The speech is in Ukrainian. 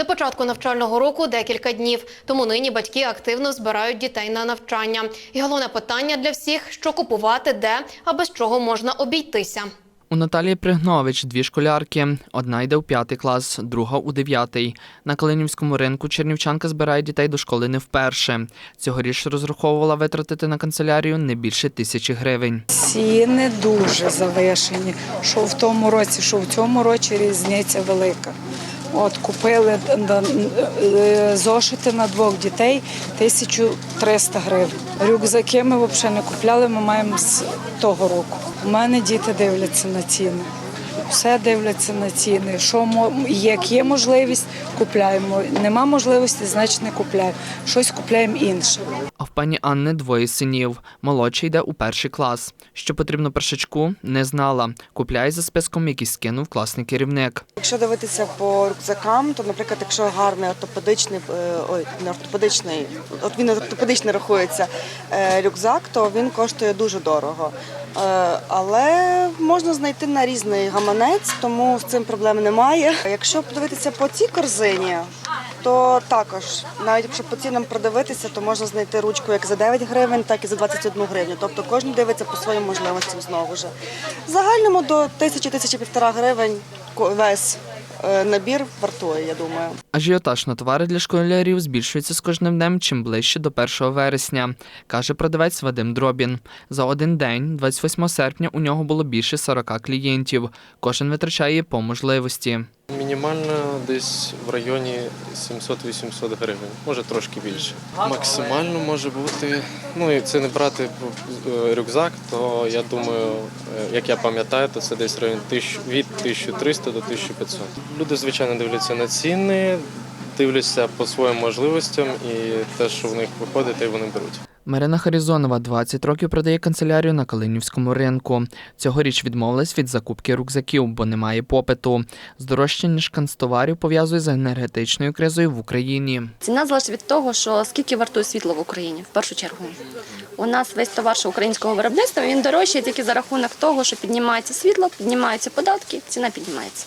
До початку навчального року декілька днів, тому нині батьки активно збирають дітей на навчання. І головне питання для всіх: що купувати, де, а без чого можна обійтися. У Наталії Пригнович дві школярки. Одна йде у п'ятий клас, друга у дев'ятий. На Калинівському ринку чернівчанка збирає дітей до школи не вперше. Цьогоріч розраховувала витратити на канцелярію не більше тисячі гривень. Ціни дуже завишені. Що в тому році, що в цьому році різниця велика. От купили на- е, зошити на двох дітей 1300 гривень. Рюкзаки ми взагалі не купляли, ми маємо з того року. У мене діти дивляться на ціни. Все дивляться на ціни. Що як є можливість, купляємо. Нема можливості, значить не купляємо. Щось купляємо інше. А в пані Анни двоє синів. Молодший йде у перший клас. Що потрібно першачку, не знала. Купляє за списком, який скинув класний керівник. Якщо дивитися по рюкзакам, то, наприклад, якщо гарний ортопедичний, е, ой, не ортопедичний, от він ортопедичний рахується е, рюкзак, то він коштує дуже дорого. Е, Але можна знайти на різний гаманець, тому з цим проблем немає. Якщо подивитися по цій корзині, то також, навіть якщо по цінам продивитися, то можна знайти ручку як за 9 гривень, так і за 21 гривню. Тобто кожен дивиться по своїм можливостям знову ж. В загальному до тисячі-тисячі півтора гривень весь набір вартує, я думаю. Ажіотаж на товари для школярів збільшується з кожним днем, чим ближче до 1 вересня, каже продавець Вадим Дробін. За один день, 28 серпня, у нього було більше 40 клієнтів. Кожен витрачає по можливості. Мінімально десь в районі 700-800 гривень, може трошки більше. Максимально може бути, ну і це не брати е, рюкзак, то я думаю, е, як я пам'ятаю, то це десь тисяч- від 1300 до 1500. Люди, звичайно, дивляться на ціни, дивляться по своїм можливостям і те, що в них виходить, й вони беруть. Марина Харізонова 20 років продає канцелярію на Калинівському ринку. Цьогоріч відмовилась від закупки рюкзаків, бо немає попиту. Здорожчання ж канцтоварів пов'язує з енергетичною кризою в Україні. Ціна залежить від того, що скільки вартує світло в Україні, в першу чергу. У нас весь товар що українського виробництва він дорожчає тільки за рахунок того, що піднімається світло, піднімаються податки, ціна піднімається.